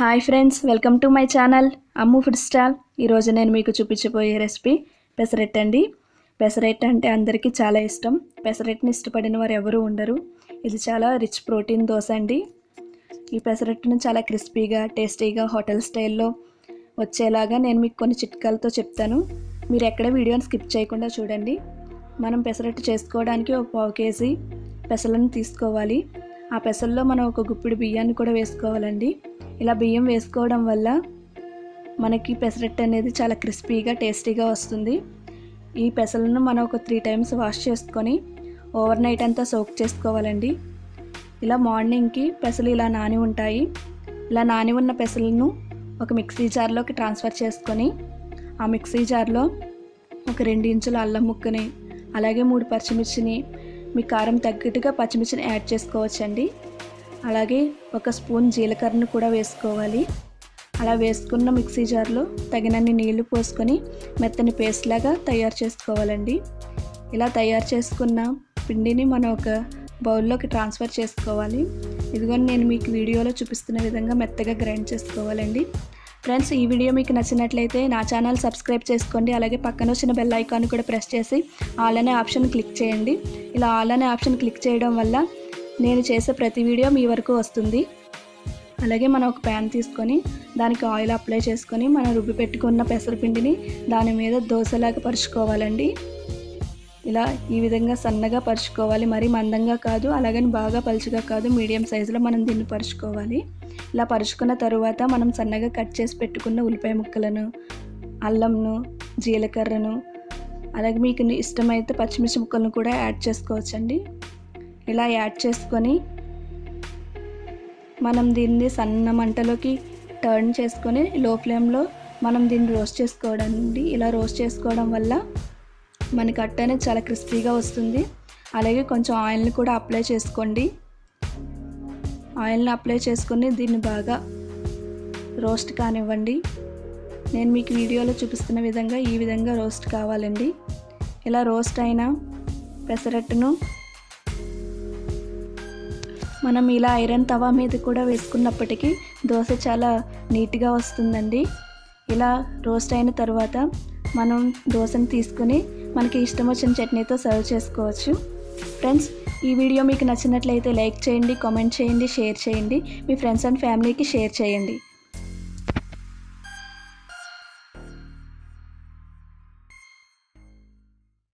Hi friends welcome to my channel. Ammu food stall. ఈరోజు నేను మీకు చూపించబోయే రెసిపీ పెసరెట్ అండి. పెసరెట్ అంటే అందరికీ చాలా ఇష్టం. పెసరెట్ని ఇష్టపడిన వారు ఎవరు ఉండరు. ఇది చాలా రిచ్ ప్రోటీన్ దోశ అండి. ఈ పెసరెట్ను చాలా క్రిస్పీగా టేస్టీగా హోటల్ స్టైల్లో వచ్చేలాగా నేను మీకు కొన్ని చిట్కాలతో చెప్తాను. మీరు ఎక్కడ వీడియోని స్కిప్ చేయకుండా చూడండి. మనం పెసరట్టు చేసుకోవడానికి ఒక పావు కేజీ పెసలను తీసుకోవాలి. ఆ పెసల్లో మనం ఒక గుప్పిడి బియ్యాన్ని కూడా వేసుకోవాలండి. ఇలా బియ్యం వేసుకోవడం వల్ల మనకి పెసరట్టు అనేది చాలా క్రిస్పీగా టేస్టీగా వస్తుంది. ఈ పెసలను మనం ఒక త్రీ టైమ్స్ వాష్ చేసుకొని ఓవర్ నైట్ అంతా సోక్ చేసుకోవాలండి. ఇలా మార్నింగ్కి పెసలు ఇలా నాని ఉంటాయి. ఇలా నాని ఉన్న పెసలను ఒక మిక్సీ జార్లోకి ట్రాన్స్ఫర్ చేసుకొని ఆ మిక్సీ జార్లో ఒక రెండు ఇంచుల అల్లం ముక్కని అలాగే మూడు పచ్చిమిర్చిని మీ కారం తగ్గట్టుగా పచ్చిమిర్చిని యాడ్ చేసుకోవచ్చండి. అలాగే ఒక స్పూన్ జీలకర్రను కూడా వేసుకోవాలి. అలా వేసుకున్న మిక్సీ జార్లో తగినన్ని నీళ్ళు పోసుకొని మెత్తని పేస్ట్ లాగా తయారు చేసుకోవాలండి. ఇలా తయారు చేసుకున్న పిండిని మనం ఒక బౌల్లోకి ట్రాన్స్ఫర్ చేసుకోవాలి. ఇదిగోని నేను మీకు వీడియోలో చూపిస్తున్న విధంగా మెత్తగా గ్రైండ్ చేసుకోవాలండి. ఫ్రెండ్స్ ఈ వీడియో మీకు నచ్చినట్లయితే నా ఛానల్ సబ్స్క్రైబ్ చేసుకోండి. అలాగే పక్కన వచ్చిన బెల్ ఐకాన్ కూడా ప్రెస్ చేసి ఆల్ అనే ఆప్షన్ క్లిక్ చేయండి. ఇలా ఆల్ అనే ఆప్షన్ క్లిక్ చేయడం వల్ల నేను చేసే ప్రతి వీడియో మీ వరకు వస్తుంది. అలాగే మనం ఒక ప్యాన్ తీసుకొని దానికి ఆయిల్ అప్లై చేసుకొని మనం రుబ్బి పెట్టుకున్న పెసరపిండిని దాని మీద దోశలాగా పరుచుకోవాలండి. ఇలా ఈ విధంగా సన్నగా పరుచుకోవాలి. మరి మందంగా కాదు అలాగని బాగా పలుచగా కాదు మీడియం సైజులో మనం దీన్ని పరుచుకోవాలి. ఇలా పరుచుకున్న తరువాత మనం సన్నగా కట్ చేసి పెట్టుకున్న ఉల్లిపాయ ముక్కలను అల్లంను జీలకర్రను అలాగే మీకు ఇష్టమైతే పచ్చిమిర్చి ముక్కలను కూడా యాడ్ చేసుకోవచ్చండి. ఇలా యాడ్ చేసుకొని మనం దీన్ని సన్న మంటలోకి టర్న్ చేసుకొని లో ఫ్లేమ్లో మనం దీన్ని రోస్ట్ చేసుకోవడండి ఇలా రోస్ట్ చేసుకోవడం వల్ల మనకి అట్ట అనేది చాలా క్రిస్పీగా వస్తుంది. అలాగే కొంచెం ఆయిల్ని కూడా అప్లై చేసుకోండి. ఆయిల్ని అప్లై చేసుకొని దీన్ని బాగా రోస్ట్ కానివ్వండి. నేను మీకు వీడియోలో చూపిస్తున్న విధంగా ఈ విధంగా రోస్ట్ కావాలండి. ఇలా రోస్ట్ అయిన పెసరట్టును మనం ఇలా ఐరన్ తవా మీద కూడా వేసుకున్నప్పటికీ దోశ చాలా నీట్గా వస్తుందండి. ఇలా రోస్ట్ అయిన తర్వాత మనం దోశను తీసుకొని మనకి ఇష్టం వచ్చిన చట్నీతో సర్వ్ చేసుకోవచ్చు. ఫ్రెండ్స్ ఈ వీడియో మీకు నచ్చినట్లయితే లైక్ చేయండి కామెంట్ చేయండి షేర్ చేయండి. మీ ఫ్రెండ్స్ అండ్ ఫ్యామిలీకి షేర్ చేయండి.